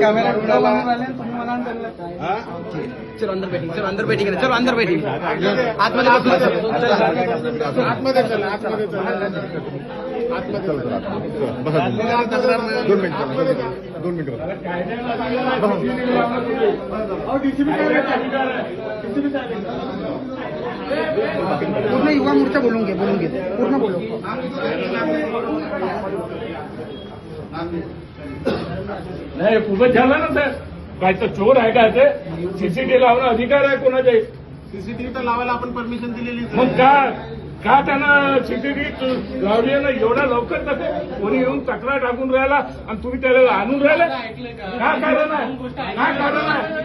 Camera? चलो अंदर बैठिंग चलो अंदर बैठिंग चलो अंदर बैठिंग आतमध्ये आतमध्ये चला आतमध्ये चला. आतमध्ये चला. दोन मिनिटं. दोन मिनिटं पूर्ण युवा मोर्चा बोलून घे बोलून घे. पूर्ण बोलू. नाही खूपच झालं ना सर. काय तर चोर आहे का ते? सीसीटीव्ही लावणं अधिकार आहे कोणाचे सीसीटीव्ही तर लावायला आपण परमिशन दिलेली मग का का त्यांना सीसीटीव्ही लावली ना एवढा लवकर तसे कोणी येऊन तक्रार टाकून राहिला आणि तुम्ही त्याला आणून राहिले? काय कारण आहे? काय कारण आहे?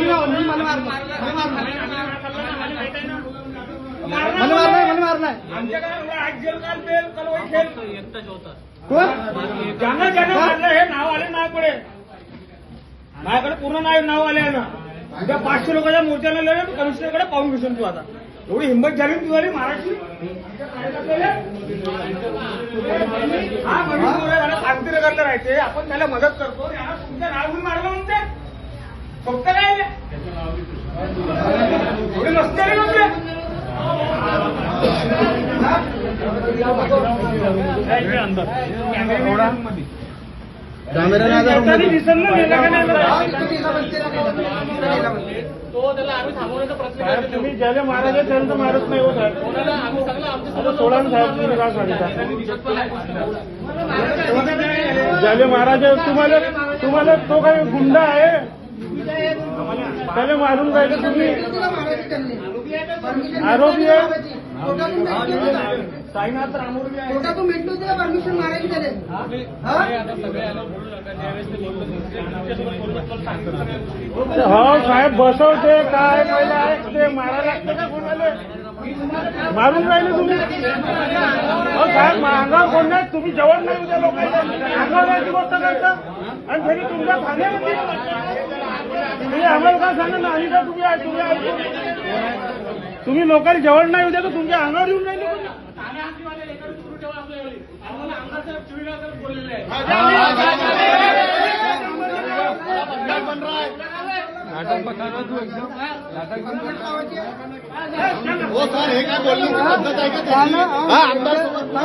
घेऊन. मला मला आमच्याकडे आज जेल काल बेल कलवाई खेळ कोण? ज्यांना ज्यांना मारलं हे नाव आले नाव पुढे. माझ्याकडे पूर्ण नाव नाव आले आहे ना उद्या पाचशे लोकांच्या मोर्चाला लढे कमिशनरकडे पाहून घेशील तू आता. एवढी हिंमत झाली तू झाली महाराष्ट्र हा शांती करता राहायचे आपण त्याला मदत करतो तुमच्या घेऊन मारलं म्हणते. फक्त काय? आहे? एवढी? मस्ती आली म्हणजे कॅमेरा नाही आला. तुम्ही ज्याला मारायचे त्यांना तर मारत नाही हो साहेब. आता सोडा ना साहेब तुम्ही काय सांगता ज्याला मारायचे तुम्हाला तुम्हाला तो काही गुंडा आहे? त्याला मारून राहिले तुम्ही? आरोपी आहे? साईनाथ आहे परमिशन मारायची त्याने हो? साहेब बसवते काय पहिलं आहे ते लागते का कोणाला? मारून राहिले तुम्ही? हो साहेब अंगावर कोण नाही तुम्ही जेवण नाही उद्या लोकांना अंगावर गोष्ट करता? आणि घरी तुमच्या ठाण्यामध्ये तुम्ही आम्हाला काय सांगा ना आणि का? तुम्ही आहे तुम्ही तुम्ही लोकांनी जेवण नाही उद्या तर तुमच्या अंगावर येऊन राहिले कोणी? हो. सर हे काय बोलली पद्धत आहे का त्याची? हा, आमदार सोबत-